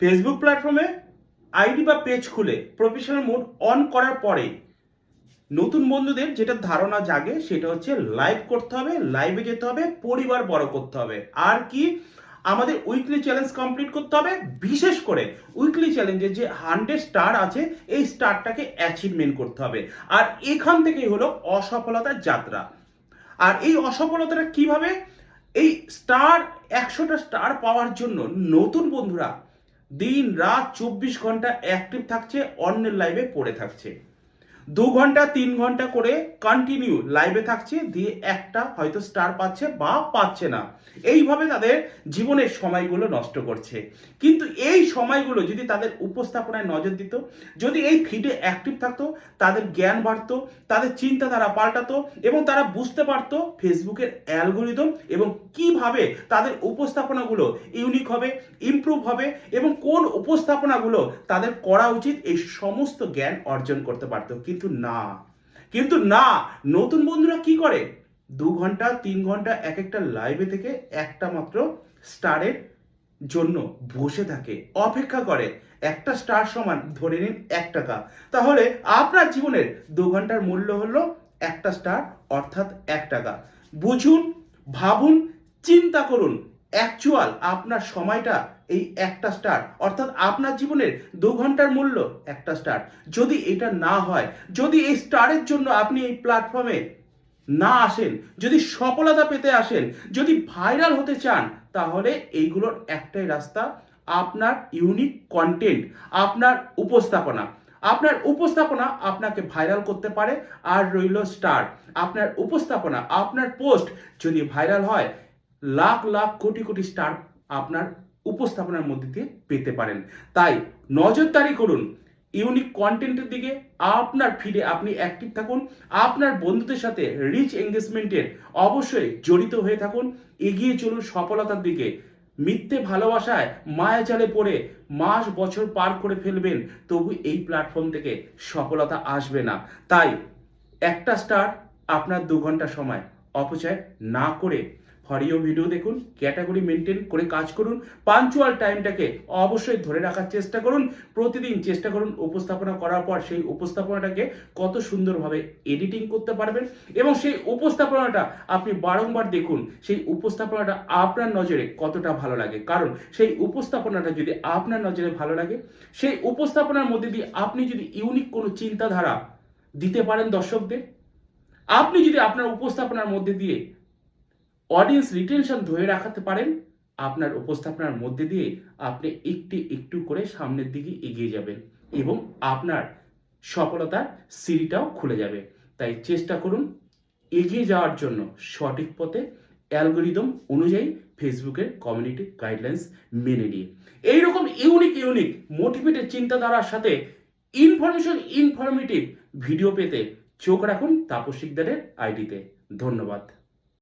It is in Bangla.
ফেসবুক প্ল্যাটফর্মে আইডি বা পেজ খুলে প্রফেশনাল মোড অন করার পরে নতুন বন্ধুদের যেটা ধারণা জাগে সেটা হচ্ছে লাইভ করতে হবে লাইভে যেতে হবে, পরিবার বড় করতে হবে। আর কি? আমাদের উইকলি চ্যালেঞ্জ কমপ্লিট করতে হবে, বিশেষ করে উইকলি চ্যালেঞ্জে যে হান্ড্রেড স্টার আছে, এই স্টারটাকে অ্যাচিভমেন্ট করতে হবে। আর এখান থেকেই হলো অসফলতার যাত্রা। আর এই অসফলতাটা কীভাবে? এই স্টার একশোটা স্টার পাওয়ার জন্য নতুন বন্ধুরা দিন রাত চব্বিশ ঘণ্টা অ্যাক্টিভ থাকছে অন্যের লাইভে পড়ে থাকছে। দু ঘণ্টা, তিন ঘণ্টা করে কন্টিনিউ লাইভে থাকছে, দিয়ে একটা হয়তো স্টার পাচ্ছে বা পাচ্ছে না। এইভাবে তাদের জীবনের সময়গুলো নষ্ট করছে। কিন্তু এই সময়গুলো যদি তাদের উপস্থাপনায় নজর দিত, যদি এই ফিডে অ্যাক্টিভ থাকতো, তাদের জ্ঞান বাড়তো, তাদের চিন্তাধারা পাল্টাতো, এবং তারা বুঝতে পারতো ফেসবুকের অ্যালগোরিদম এবং কীভাবে তাদের উপস্থাপনাগুলো ইউনিক হবে ইমপ্রুভ হবে, এবং কোন উপস্থাপনাগুলো তাদের করা উচিত, এই সমস্ত জ্ঞান অর্জন করতে পারতো। কিন্তু না। কিন্তু না, নতুন বন্ধুরা কি করে? দু ঘণ্টা, তিন ঘণ্টা এক একটা লাইভে থেকে একটা মাত্র স্টারের জন্য বসে থাকে, অপেক্ষা করে। একটা স্টার সমান, ধরে নিন এক টাকা। তাহলে আপনার জীবনের দু ঘণ্টার মূল্য হলো একটা স্টার অর্থাৎ এক টাকা। বুঝুন, ভাবুন, চিন্তা করুন। অ্যাকচুয়াল আপনার সময়টা এই একটা স্টার অর্থাৎ আপনার জীবনের দু ঘণ্টার মূল্য একটা স্টার যদি এটা না হয়, যদি এই স্টারের জন্য আপনি এই প্ল্যাটফর্মে না আসেন, যদি সফলতা পেতে আসেন, যদি ভাইরাল হতে চান, তাহলে এইগুলোর একটাই রাস্তা, আপনার ইউনিক কন্টেন্ট আপনার উপস্থাপনা। আপনার উপস্থাপনা আপনাকে ভাইরাল করতে পারে, আর রইল স্টার আপনার উপস্থাপনা, আপনার পোস্ট যদি ভাইরাল হয়, লাখ লাখ, কোটি কোটি স্টার আপনার উপস্থাপনার মধ্যে দিয়ে পেতে পারেন। তাই নজরদারি করুন। ইউনিক কন্টেন্টের দিকে আপনার ফিডে আপনি অ্যাক্টিভ থাকুন। আপনার বন্ধুদের সাথে রিচ এঙ্গেজমেন্টের অবশ্যই জড়িত হয়ে থাকুন। এগিয়ে চলুন সফলতার দিকে। মিথ্যে ভালোবাসায় মায়া জালে পড়ে মাস বছর পার করে ফেলবেন, তবু এই প্ল্যাটফর্ম থেকে সফলতা আসবে না। তাই একটা স্টার আপনার দু ঘণ্টা সময় অপচয় না করে হরিও ভিডিও দেখুন ক্যাটাগরি মেনটেন করে কাজ করুন পাঞ্চুয়াল টাইমটাকে অবশ্যই ধরে রাখার চেষ্টা করুন, প্রতিদিন চেষ্টা করুন উপস্থাপনা করার পর সেই উপস্থাপনাটাকে কত সুন্দরভাবে এডিটিং করতে পারবেন এবং সেই উপস্থাপনাটা আপনি বারংবার দেখুন, সেই উপস্থাপনাটা আপনার নজরে কতটা ভালো লাগে। কারণ সেই উপস্থাপনাটা যদি আপনার নজরে ভালো লাগে, সেই উপস্থাপনার মধ্যে দিয়ে আপনি যদি ইউনিক কোনো চিন্তাধারা দিতে পারেন দর্শকদের, আপনি যদি আপনার উপস্থাপনার মধ্যে দিয়ে অডিয়েন্স রিটেনশন ধরে রাখাতে পারেন। আপনার উপস্থাপনার মধ্যে দিয়ে আপনি একটু একটু করে সামনের দিকে এগিয়ে যাবেন এবং আপনার সফলতার সিঁড়িটাও খুলে যাবে। তাই চেষ্টা করুন এগিয়ে যাওয়ার জন্য সঠিক পথে অ্যালগোরিদম অনুযায়ী ফেসবুকের কমিউনিটি গাইডলাইন্স মেনে নিয়ে এইরকম ইউনিক ইউনিক, মোটিভেটেড চিন্তাধারার সাথে ইনফরমেশন ইনফরমেটিভ ভিডিও পেতে চোখ রাখুন তাপস শিকদারের আইডিতে। ধন্যবাদ।